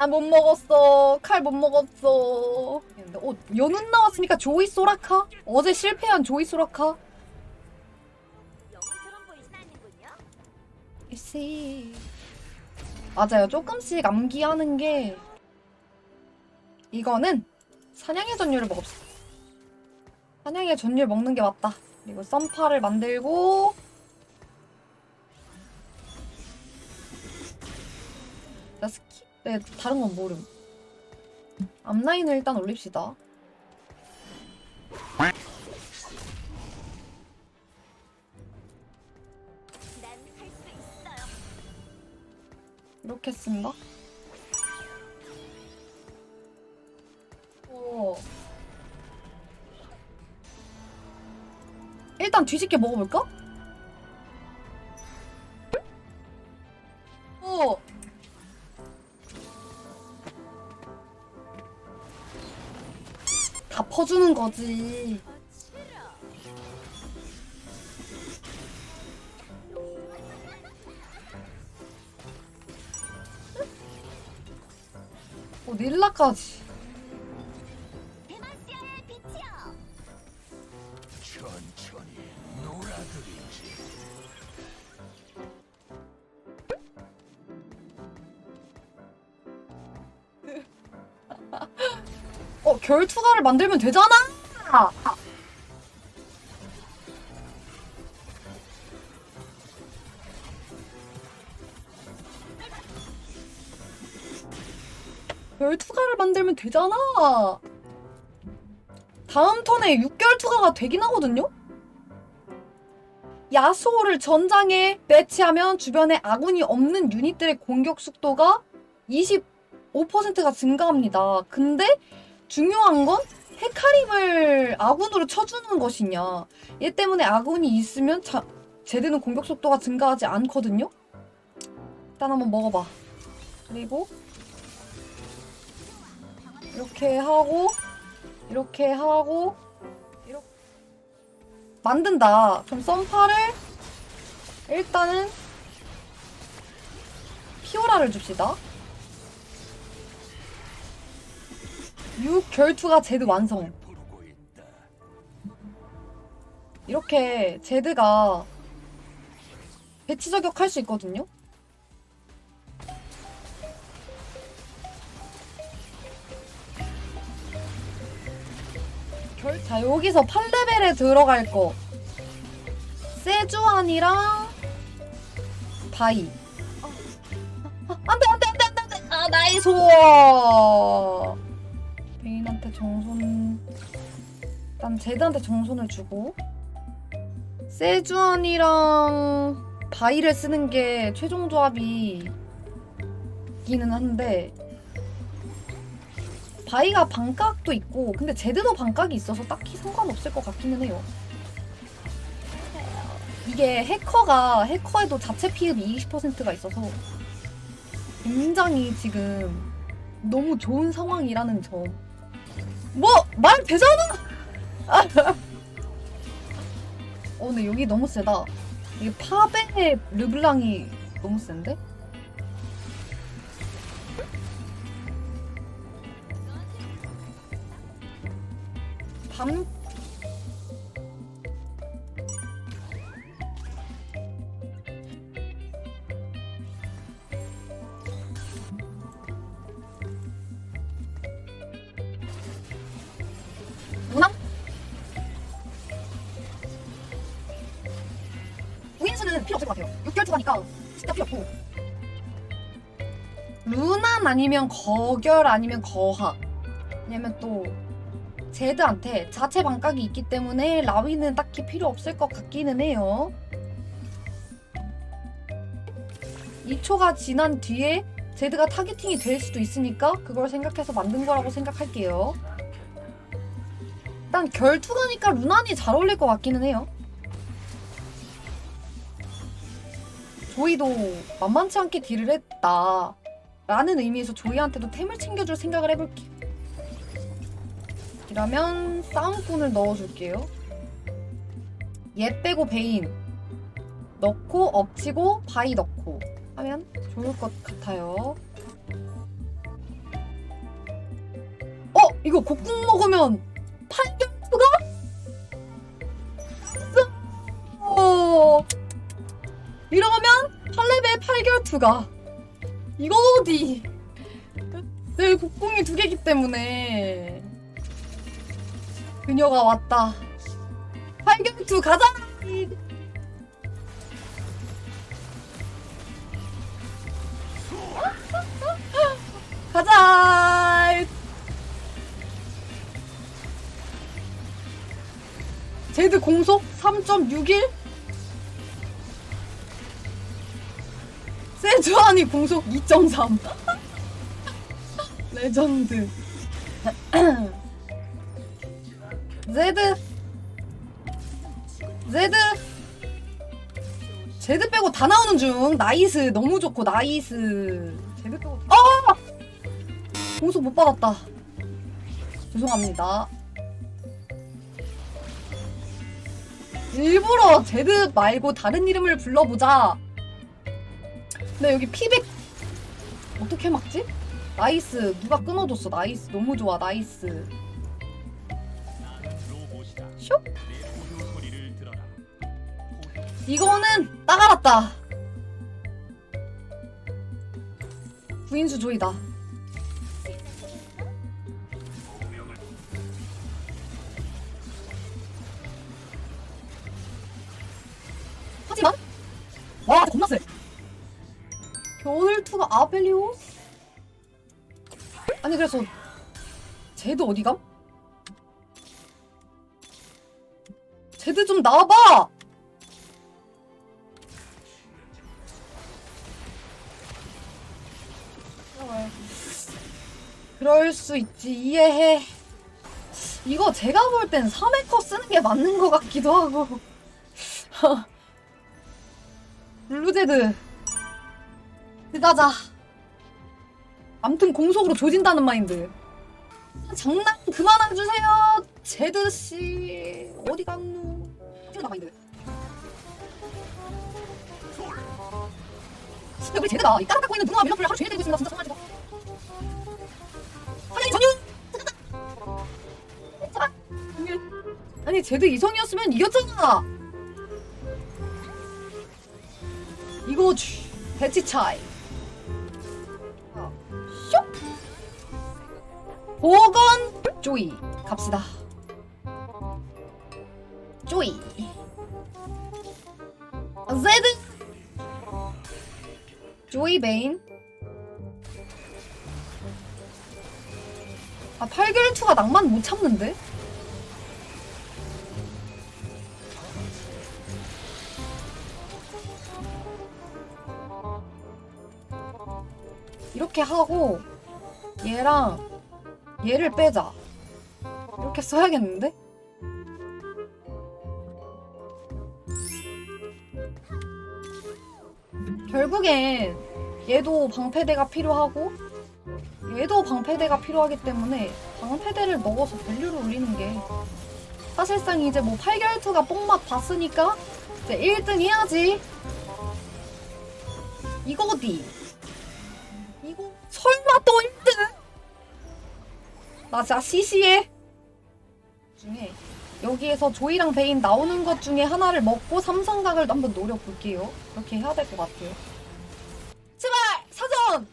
아, 못 먹었어. 칼 못 먹었어. 근데 어, 연운 나왔으니까 조이 소라카? 어제 실패한 조이 소라카? 맞아요. 조금씩 암기하는 게 이거는 사냥의 전율을 먹읍시다. 사냥의 전율 먹는 게 맞다. 그리고 썸파를 만들고 나 스킵? 네, 다른 건 모름. 앞라인을 일단 올립시다. 이렇게 쓴다. 오. 일단 뒤집게 먹어볼까? 다 퍼주는 거지. 오, 닐라까지. 천천히 놀아드리지. 결투가를 만들면 되잖아! 결투가를 만들면 되잖아! 다음 턴에 6결투가가 되긴 하거든요? 야수호를 전장에 배치하면 주변에 아군이 없는 유닛들의 공격 속도가 25%가 증가합니다. 근데 중요한 건 헤카림을 아군으로 쳐주는 것이냐. 얘 때문에 아군이 있으면 자, 제드는 공격 속도가 증가하지 않거든요. 일단 한번 먹어봐. 그리고 이렇게 하고 이렇게 하고 이렇게 만든다. 그럼 썸파를 일단은 피오라를 줍시다. 6 결투가 제드 완성. 이렇게 제드가 배치 저격할 수 있거든요. 결- 자 여기서 8레벨에 들어갈 거 세주안이랑 바이 아, 아, 안돼 안돼 안돼 안돼 아 나이스 베 일단 제드한테 정손을 주고 세주안이랑 바이를 쓰는 게 최종 조합이 기는 한데 바이가 반각도 있고 근데 제드도 반각이 있어서 딱히 상관없을 것 같기는 해요. 이게 해커가 해커에도 자체 피흡이 20%가 있어서 굉장히 지금 너무 좋은 상황이라는 점. 뭐말 되잖아. 어, 근데 여기 너무 세다. 이게 파베 르블랑이 너무 센데? 밤 필요 없을 것 같아요. 6개월 초가니까 진짜 필요 없고. 루난 아니면 거결 아니면 거하. 왜냐면 또 제드한테 자체 반각이 있기 때문에 라위는 딱히 필요 없을 것 같기는 해요. 2초가 지난 뒤에 제드가 타겟팅이 될 수도 있으니까 그걸 생각해서 만든 거라고 생각할게요. 일단 결투가니까 루난이 잘 어울릴 것 같기는 해요. 조이도 만만치 않게 딜을 했다. 라는 의미에서 조이한테도 템을 챙겨줄 생각을 해볼게요. 이러면 싸움꾼을 넣어줄게요. 얘 빼고 베인. 넣고 엎치고 바위 넣고 하면 좋을 것 같아요. 어 이거 곡국 먹으면 팔겹 8레벨 8결투가. 이거 어디? 내 곡궁이 두 개기 때문에. 그녀가 왔다. 8결투 가자! 가자! 제드 공속 3.61 주안이 공속 2.3 레전드. 제드. 제드. 제드 빼고 다 나오는 중. 나이스. 너무 좋고 나이스. 제드 빼고 아 공속 못 받았다. 죄송합니다. 일부러 제드 말고 다른 이름을 불러보자 근데 여기 피백 어떻게 막지? 나이스 누가 끊어줬어 나이스 너무 좋아 나이스. 슉. 이거는 딱 알았다 구인수 조이다 아벨리오스? 아니 그래서 쟤도 어디감? 쟤도 좀 나와봐! 그럴 수 있지 이해해 이거 제가 볼 땐 3회커 쓰는 게 맞는 것 같기도 하고 블루제드 뜨가자. 암튼 공속으로 조진다는 마인드. 장난 그만해 주세요 제드 씨. 어디 갔노? 찌르다 마인드. 진짜 우리 제드가 이 까락 갖고 있는 누나와 밀어풀을 하루 종일 때리고 있습니다 진짜 정말 전윤 제발 전윤 아니 제드 이성이었으면 이겼잖아. 이거 쥐, 배치 차이 5건 조이. 갑시다. 조이. Z. 조이 베인. 아 팔결투가 낭만 못 참는데? 이렇게 하고 얘랑 얘를 빼자. 이렇게 써야겠는데? 결국엔 얘도 방패대가 필요하고 얘도 방패대가 필요하기 때문에 방패대를 넣어서 밸류를 올리는 게 사실상 이제 뭐 8결투가 뽕맛 봤으니까 이제 1등 해야지. 이거 어디 나 진짜 시시해. 중에 여기에서 조이랑 베인 나오는 것 중에 하나를 먹고 삼성각을 한번 노려볼게요. 그렇게 해야 될 것 같아요. 제발! 사전!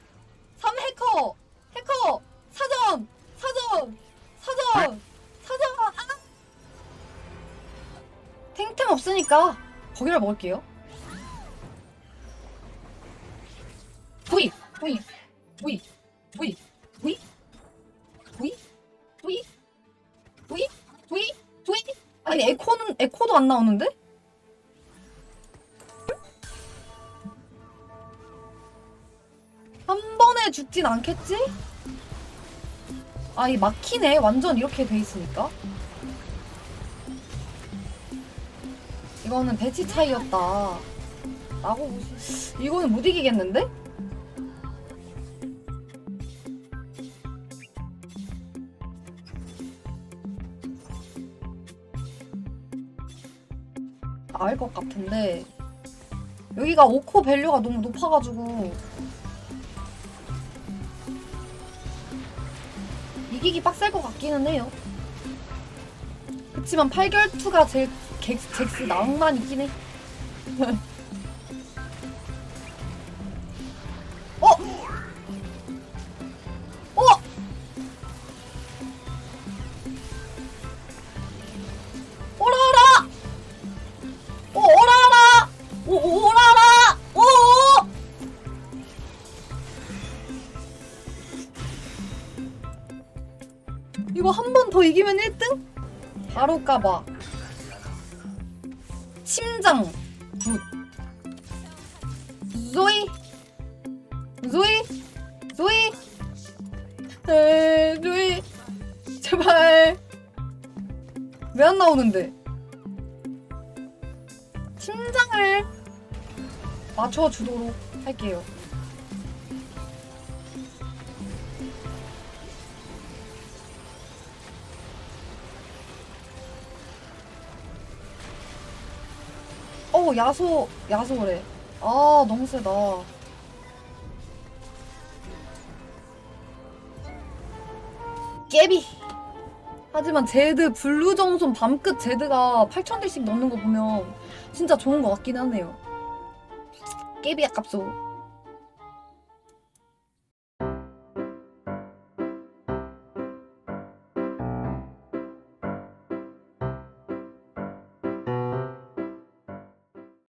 3 해커! 해커! 사전! 사전! 사전! 사전! 아! 탱탱 없으니까 거기를 먹을게요. 조이! 조이! 조이! 조이 아니 에코는 에코도 안 나오는데? 한 번에 죽진 않겠지? 아, 이 막히네. 완전 이렇게 돼 있으니까. 이거는 배치 차이였다. 라고 보시. 이거는 못 이기겠는데? 나을 것 같은데 여기가 오코 밸류가 너무 높아가지고 이기기 빡셀 것 같기는 해요. 그치만 8결투가 제일 객, 잭스 낭만 있긴 해. 더 이기면 1등? 바로 까봐. 심장. 굿. 조이. 조이. 조이. 에, 조이. 제발. 왜 안 나오는데? 심장을 맞춰주도록 할게요. 어 야소 야소래. 아 너무 세다. 깨비. 하지만 제드 블루 정손 밤끝 제드가 8,000대씩 넣는 거 보면 진짜 좋은 것 같긴 하네요. 깨비 아깝소.